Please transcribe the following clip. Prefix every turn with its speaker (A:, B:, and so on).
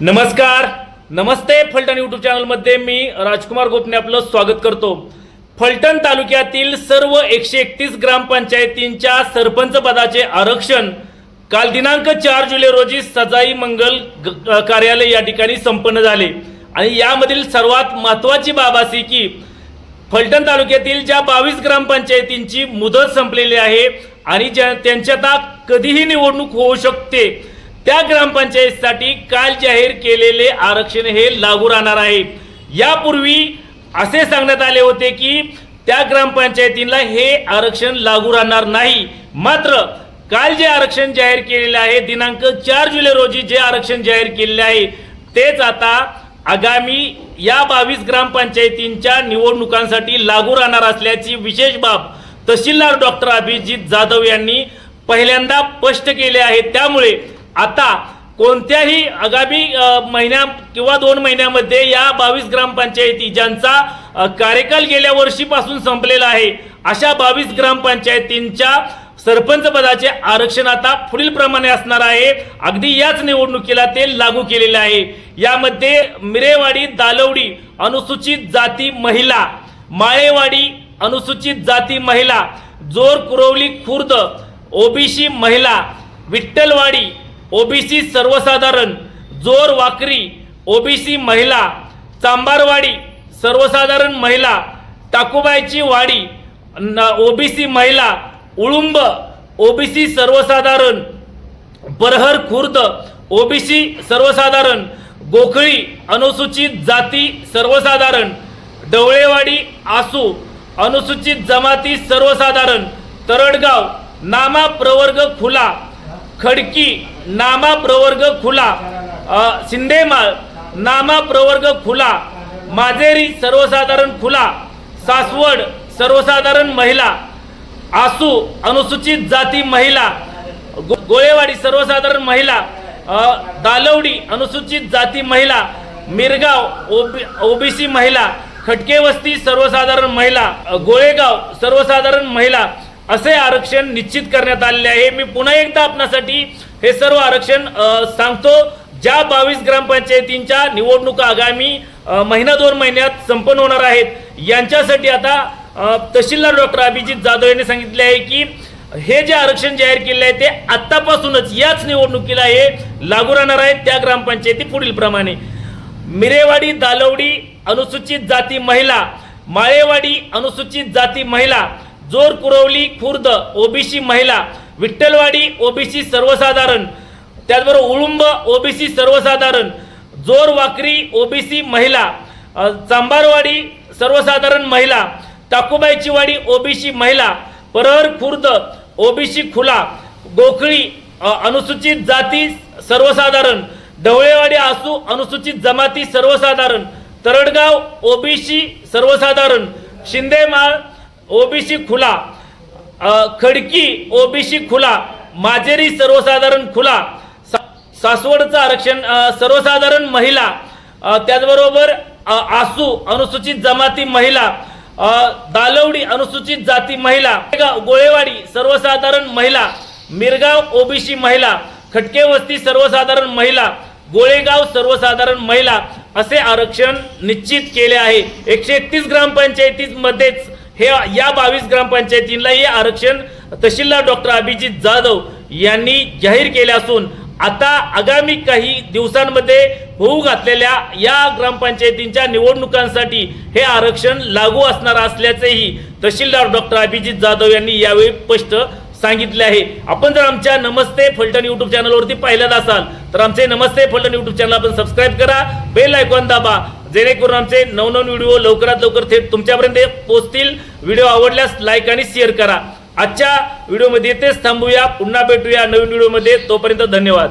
A: नमस्कार. नमस्ते फलटण यूट्यूब चॅनलमध्ये मी राजकुमार गोपने आपलं स्वागत करतो. फलटण तालुक्यातील सर्व एकशे एकतीस ग्रामपंचायतींच्या सरपंच पदाचे आरक्षण काल दिनांक चार जुलै रोजी सजाई मंगल ग- कार्यालय या ठिकाणी संपन्न झाले. आणि यामधील सर्वात महत्त्वाची बाब अशी की फलटण तालुक्यातील ज्या बावीस ग्रामपंचायतींची मुदत संपलेली आहे आणि ज्या त्यांच्यात आता कधीही निवडणूक होऊ शकते. त्या ग्रामपंचायतीसाठी काल जाहीर केलेले आरक्षण हे लागू राहणार आहे. यापूर्वी असे सांगण्यात आले होते की त्या ग्रामपंचायतीला हे आरक्षण लागू राहणार नाही. मात्र काल जे आरक्षण जाहीर केलेले आहे दिनांक चार जुलै रोजी जे आरक्षण जाहीर केलेले आहे तेच आता आगामी या बावीस ग्रामपंचायतींच्या निवडणुकांसाठी लागू राहणार असल्याची विशेष बाब तहसीलदार डॉक्टर अभिजित जाधव यांनी पहिल्यांदा स्पष्ट केले आहे. त्यामुळे आता कोणत्याही आगामी महिन्या किंवा दोन महिन्यामध्ये या बावीस ग्रामपंचायती ज्यांचा कार्यकाल गेल्या वर्षीपासून संपलेला आहे अशा बावीस ग्रामपंचायतींच्या सरपंच पदाचे आरक्षण आता पुढील प्रमाणे असणार आहे. अगदी याच निवडणुकीला ते लागू केलेले आहे. यामध्ये मिरेवाडी दालवडी अनुसूचित जाती महिला माळेवाडी अनुसूचित जाती महिला जोर कुरवली खुर्द ओबीसी महिला विठ्ठलवाडी ओबीसी सर्वसाधारण जोर वाकरी ओबीसी महिला चांबारवाडी सर्वसाधारण महिला टाकुबाईची वाडी ओबीसी महिला उळुंब ओबीसी सर्वसाधारण बरहर खुर्द ओबीसी सर्वसाधारण गोखळी अनुसूचित जाती सर्वसाधारण डवळेवाडी आसू अनुसूचित जमाती सर्वसाधारण तरडगाव नामा प्रवर्ग खुला खडकी नामा प्रवर्ग खुला शिंदेमाळ नामा प्रवर्ग खुला माजेरी सर्वसाधारण खुला सासवड सर्वसाधारण महिला आसू अनुसूचित जाती महिला गो- गोळेवाडी सर्वसाधारण महिला दालवडी अनुसूचित जाती महिला मिरगाव ओबी ओबीसी महिला खटके वस्ती सर्वसाधारण महिला गोळेगाव सर्वसाधारण महिला असे आरक्षण निश्चित करण्यात आलेले आहे. मी पुन्हा एकदा आपणासाठी हे सर्व आरक्षण सांगतो. ज्या बावीस ग्रामपंचायतींच्या निवडणुका आगामी महिना दोन महिन्यात संपन्न होणार आहेत यांच्यासाठी आता तहसीलदार डॉक्टर अभिजित जाधव यांनी सांगितले आहे की हे जे आरक्षण जाहीर केले आहे ते आत्तापासूनच याच निवडणुकीला हे लागू राहणार आहेत त्या ग्रामपंचायती पुढील प्रमाणे. मिरेवाडी दालवडी अनुसूचित जाती महिला माळेवाडी अनुसूचित जाती महिला जोर कुरवली खुर्द ओबीसी महिला विठ्ठलवाडी ओबीसी सर्वसाधारण त्याचबरोबर उळुंब ओबीसी सर्वसाधारण जोर वाकरी ओबीसी महिला चांबारवाडी सर्वसाधारण महिला टाकुबाईची वाडी ओबीसी महिला परहर खुर्द ओबीसी खुला गोखळी अनुसूचित जाती सर्वसाधारण ढवळेवाडी आसू अनुसूचित जमाती सर्वसाधारण तरडगाव ओबीसी सर्वसाधारण शिंदेमाळ ओबीसी खुला खडकी ओबीसी खुला माजेरी सर्वसाधारण खुला सा- सासवडचं आरक्षण सर्वसाधारण महिला त्याचबरोबर आसू अनुसूचित जमाती महिला दालवडी अनुसूचित जाती महिला गोळेवाडी सर्वसाधारण महिला मिरगाव ओबीसी महिला खटके वस्ती सर्वसाधारण महिला गोळेगाव सर्वसाधारण महिला असे आरक्षण निश्चित केले आहे. एकशे एकतीस ग्रामपंचायतीमध्येच हे या बावीस ग्रामपंचायतींना हे आरक्षण तहसीलदार डॉक्टर अभिजित जाधव यांनी जाहीर केले असून आता आगामी काही दिवसांमध्ये होऊ घातलेल्या या ग्रामपंचायतींच्या निवडणुकांसाठी हे आरक्षण लागू असणार असल्याचेही तहसीलदार डॉक्टर अभिजित जाधव यांनी यावेळी स्पष्ट सांगितले आहे. आपण जर आमच्या नमस्ते फलटण युट्यूब चॅनलवरती पाहिलं असाल तर आमचे नमस्ते फलटण युट्यूब चॅनल आपण सबस्क्राईब करा बेल आयकॉन दाबा जेणेकरून आमचे नवनवीन व्हिडिओ लवकरात लवकर थेट तुमच्यापर्यंत पोचतील व्हिडिओ आवडल्यास लाईक आणि शेअर करा. आजच्या व्हिडिओमध्ये इथेच थांबूया. पुन्हा भेटूया नवीन व्हिडिओमध्ये. तोपर्यंत धन्यवाद.